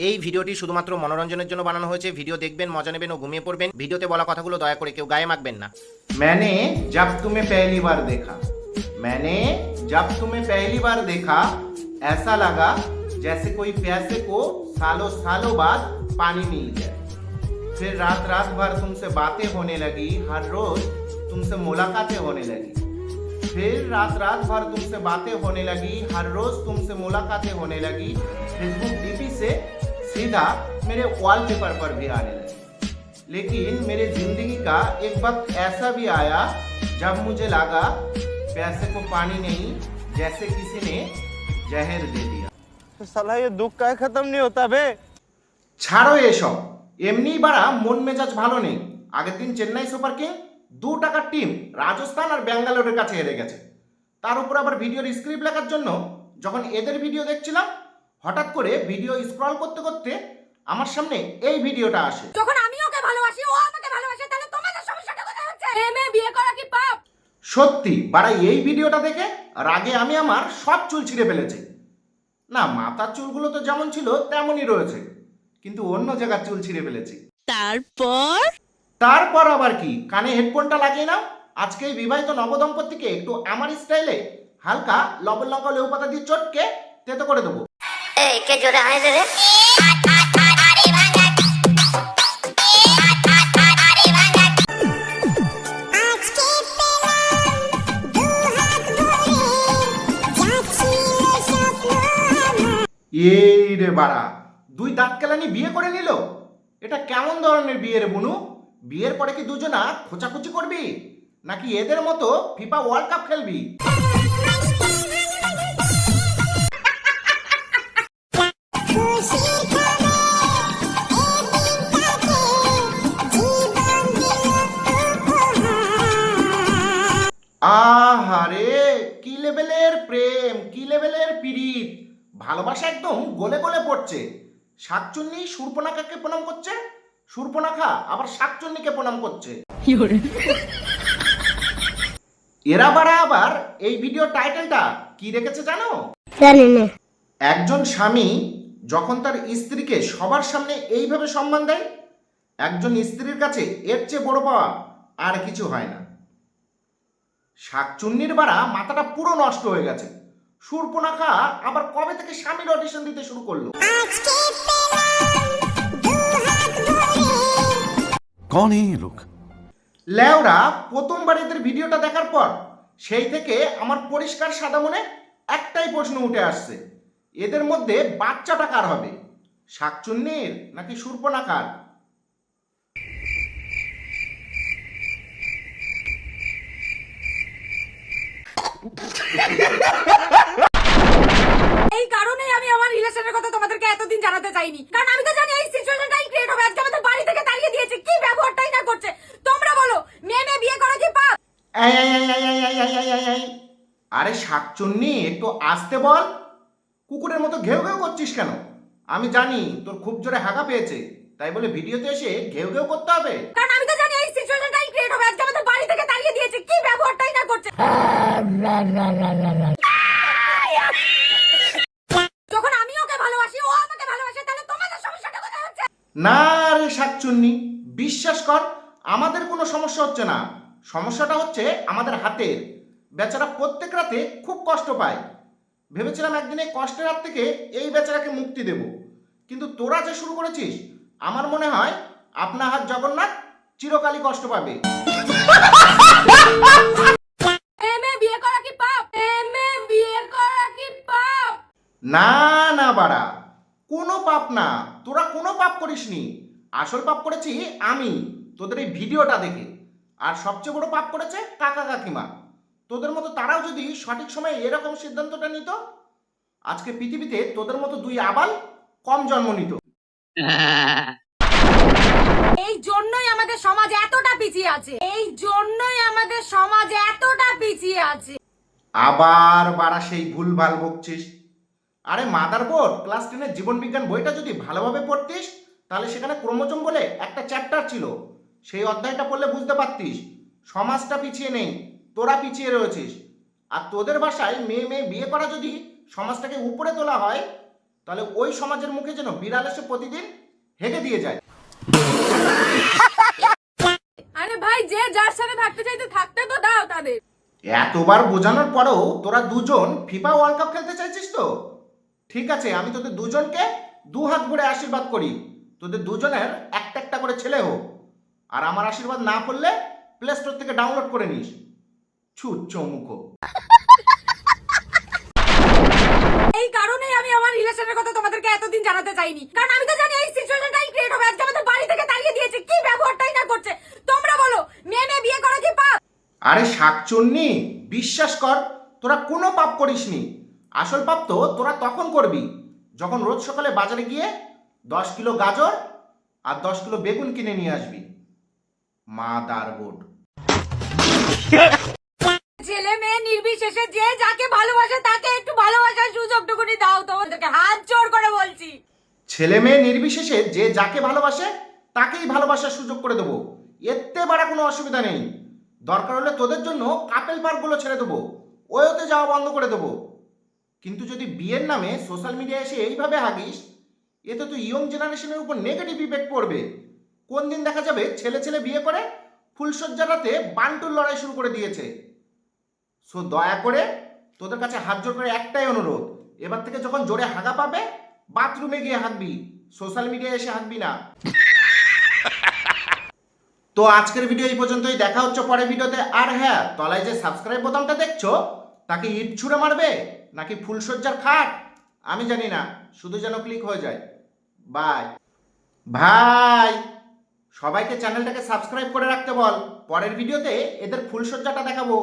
এই ভিডিওটি শুধুমাত্র মনোরঞ্জনের জন্য বানানো হয়েছে ভিডিও দেখবেন মজা নেবেন ও ঘুমিয়ে পড়বেন ভিডিওতে বলা কথাগুলো দয়া করে কেউ গায়ে মাখবেন না मैंने जब तुम्हें पहली बार देखा मैंने जब तुम्हें पहली बार देखा ऐसा लगा जैसे कोई प्यासे को सालों सालों बाद पानी मिल गया फिर रात रात भर तुमसे बातें होने लगी हर रोज तुमसे मुलाकातें होने लगी फिर रात रात भर तुमसे बातें होने लगी हर रोज तुमसे मुलाकातें होने लगी फेसबुक डीपी से सीधा मेरे वॉलपेपर पर भी आने लगी लेकिन मेरे जिंदगी का एक वक्त ऐसा भी आया जब मुझे लगा प्यासे को पानी नहीं जैसे किसी ने जहर दे दिया साला ये दुख का खत्म नहीं होता बे ছাড়ো এসব এমনিই বাড়া মন মেজাজ ভালো নেই আগের দিন চেন্নাই সুপার কিং দু টাকার টিম রাজস্থান আর ব্যাঙ্গালোরের কাছে হেরে গেছে তার উপর আবার ভিডিওর স্ক্রিপ্ট লেখার জন্য যখন এদের ভিডিও দেখছিলাম হঠাৎ করে ভিডিও স্ক্রল করতে করতে আমার সামনে এই ভিডিওটা আসে। যখন আমি ওকে ভালোবাসি ও আমাকে ভালোবাসে তাহলে তোমাদের সমস্যাটা কোথায় হচ্ছে? প্রেমে বিয়ে করা কি পাপ? সত্যি বাড়া এই ভিডিওটা দেখে রাগে আমি আমার সব চুল ছিঁড়ে ফেলেছি। না মাথার চুলগুলো তো যেমন ছিল তেমনই রয়েছে। কিন্তু অন্য জায়গার চুল ছিঁড়ে ফেলেছি। তারপর? তারপর আবার কি? কানে হেডফোনটা লাগিয়ে নাও। আজকে এই বিবাহিত নবদম্পতিকে একটু আমার স্টাইলে হালকা লবণ লঙ্কা লেউ পাতা দিয়ে চটকে তেতো করে দেবো। এই কে জোরে হাই রে এই রে বাড়া দুই দাঁত কেলানি বিয়ে করে নিল? এটা কেমন ধরনের বিয়ে রে বুনু? বিয়ের পরে কি দুজনা খোঁচাখুচি করবি? নাকি এদের মতো ফিফা ওয়ার্ল্ড কাপ খেলবি? ভালোবাসা একদম গলে গলে পড়ছে। শাকচুন্নি সুরপনাখাকে প্রণাম করছে সুরপনাখা আবার শাকচুন্নিকে প্রণাম করছে। এরা বারা আবার এই ভিডিও টাইটেলটা কি রেখেছে জানো? জানি না। একজন স্বামী যখন তার স্ত্রীকে সবার সামনে এইভাবে সম্মান দেয় একজন স্ত্রীর কাছে এর চেয়ে বড় পাওয়া আর কিছু হয় না। শাকচুন্নির বাড়া মাথাটা পুরো নষ্ট হয়ে গেছে। সুরপনাখা আবার কবে থেকে স্বামীর অডিশন দিতে শুরু করল? কন লোক? লেওরা প্রথমবার এদের ভিডিওটা দেখার পর সেই থেকে আমার পরিষ্কার সাদা মনে একটাই প্রশ্ন উঠে আসছে। এদের মধ্যে বাচ্চাটা কার হবে? শাকচুন্নির নাকি সুরপনাকার? সিচুয়েশনের কথা তোমাদেরকে এতদিন জানাতে চাইনি। কারণ আমি তো জানি এই সিচুয়েশনটাই ক্রিয়েট হবে। আজকে আমাদের বাড়ি থেকে তাড়িয়ে দিয়েছে। কি ব্যবহারটাই না করছে? তোমরা বলো মেয়ে মেয়ে বিয়ে করা কি পাপ? আরে শাকচুন্নি একটু আসতে বল। কুকুরের মতো ঘেউ ঘেউ করছিস কেন? আমি জানি তোর খুব জোরে হাগা পেয়েছে। তাই বলে ভিডিওতে এসে ঘেউ ঘেউ করতে হবে। কারণ আমি তো জানি এই সিচুয়েশনটাই ক্রিয়েট হবে। আজকে আমাদের বাড়ি থেকে তাড়িয়ে দিয়েছে। কি ব্যবহারটাই না করছে? বিশ্বাস কর আমাদের কোনো সমস্যা হচ্ছে না। সমস্যাটা হচ্ছে আমাদের হাতের। বেচারা প্রত্যেক রাতে খুব কষ্ট পায়। ভেবেছিলাম একদিনে কষ্টের হাত থেকে এই বেচারাকে মুক্তি দেব। কিন্তু তোরা যে শুরু করেছিস আমার মনে হয় আপনার হাত জগন্নাথ চিরকালই কষ্ট পাবে। বিয়ে করা কি পাপ? মেয়ে বিয়ে করা কি পাপ? না না বাড়া। কোনো পাপ না। তোরা কোনো পাপ করিসনি। আসল পাপ করেছি আমি। তোদের এই ভিডিওটা দেখে। আর সবচেয়ে বড় পাপ করেছে কাকা কাকিমা। তোদের মতো তারাও যদি সঠিক সময়ে এরকম সিদ্ধান্তটা নিত আজকে পৃথিবীতে তোদের মতো দুই আবাল কম জন্ম নিত। এই জন্যই আমাদের সমাজ এতটা পিছিয়ে আছে। এই জন্যই আমাদের সমাজ এতটা পিছিয়ে আছে। আবার বাড়া সেই ভুলভাল বকছিস। আরে মাদার বোর্ড ক্লাস টেনের জীবন বিজ্ঞান বইটা যদি ভালোভাবে পড়তিস তাহলে সেখানে ক্রোমোজোম বলে একটা চ্যাপ্টার ছিল। সেই অধ্যায়টা পড়লে বুঝতে পারতিস। সমাজটা পিছিয়ে নেই তোরা পিছিয়ে রয়েছিস। আর তোদের বাসায় মেয়ে মেয়ে বিয়ে করা যদি সমাজটাকে উপরে তোলা হয় তাহলে ওই সমাজের মুখে যেন বিড়াল এসে প্রতিদিন হেগে দিয়ে যায়। আরে ভাই যে যার সাথে থাকতে চাইতে থাকতে তো দাও তাদের। এতবার বোঝানোর পরেও তোরা দুজন ফিফা ওয়ার্ল্ড কাপ খেলতে চাইছিস তো? ঠিক আছে আমি তোদের দুজনকে দু হাত ভরে আশীর্বাদ করি। তোদের দুজনের একটা একটা করে ছেলে হোক। আর আমার আশীর্বাদ না করলে প্লে স্টোর থেকে ডাউনলোড করে নিস। ছুট চৌমুখ এই কারণেই আমি আমার রিলেশনের কথা তোমাদেরকে এতদিন জানাতে চাইনি। কারণ আমি তো জানি এই সিচুয়েশনটাই ক্রিয়েট হবে। আজকে আমাদের বাড়ি থেকে তাড়িয়ে দিয়েছে। কি ব্যবহারটাই না করছে? তোমরা বলো মেয়ে মেয়ে বিয়ে করা কি পাপ? আরে শাকচুন্নি বিশ্বাস কর তোরা কোনো পাপ করিসনি। আসল পাপ তো তোরা তখন করবি। যখন রোজ সকালে বাজারে গিয়ে দশ কিলো গাজর আর দশ কিলো বেগুন কিনে নিয়ে আসবি। মা দার বোর্ড ছেলে মেয়ে নির্বিশেষে যে যাকে ভালোবাসে তাকে একটু ভালোবাসার সুযোগটুকুনি দাও তোমাদেরকে। হাত জোর করে বলছি। ছেলে মেয়ে নির্বিশেষে যে যাকে ভালোবাসে তাকেই ভালোবাসার সুযোগ করে দেবো। এতে বাড়া কোনো অসুবিধা নেই। দরকার হলে তোদের জন্য কাপেল পার্কগুলো ছেড়ে দেবো। ওয়েতে যাওয়া বন্ধ করে দেবো। কিন্তু যদি বিয়ের নামে সোশ্যাল মিডিয়ায় এসে এইভাবে হাগিস এতে তো ইয়ং জেনারেশনের উপর নেগেটিভ ইফেক্ট পড়বে। কোন দিন দেখা যাবে ছেলে ছেলে বিয়ে করে ফুলসজ্জার রাতে বান্টুর লড়াই শুরু করে দিয়েছে। সো দয়া করে তোদের কাছে হাত জোর করে একটাই অনুরোধ, এবার থেকে যখন জোরে হাগা পাবে বাথরুমে গিয়ে হাঁকবি সোশ্যাল মিডিয়ায় এসে হাঁকবি না। তো আজকের ভিডিও এই পর্যন্তই, দেখা হচ্ছে পরের ভিডিওতে আর হ্যাঁ তলায় যে সাবস্ক্রাইব বোতামটা দেখছ, তাকে ইট ছুঁড়ে মারবে নাকি ফুলসজ্জার খাট? আমি জানি না, শুধু যেন ক্লিক হয়ে যায়। বাই ভাই সবাইকে চ্যানেলটাকে সাবস্ক্রাইব করে রাখতে বল। পরের ভিডিওতে এদের ফুলসজ্জাটা দেখাবো।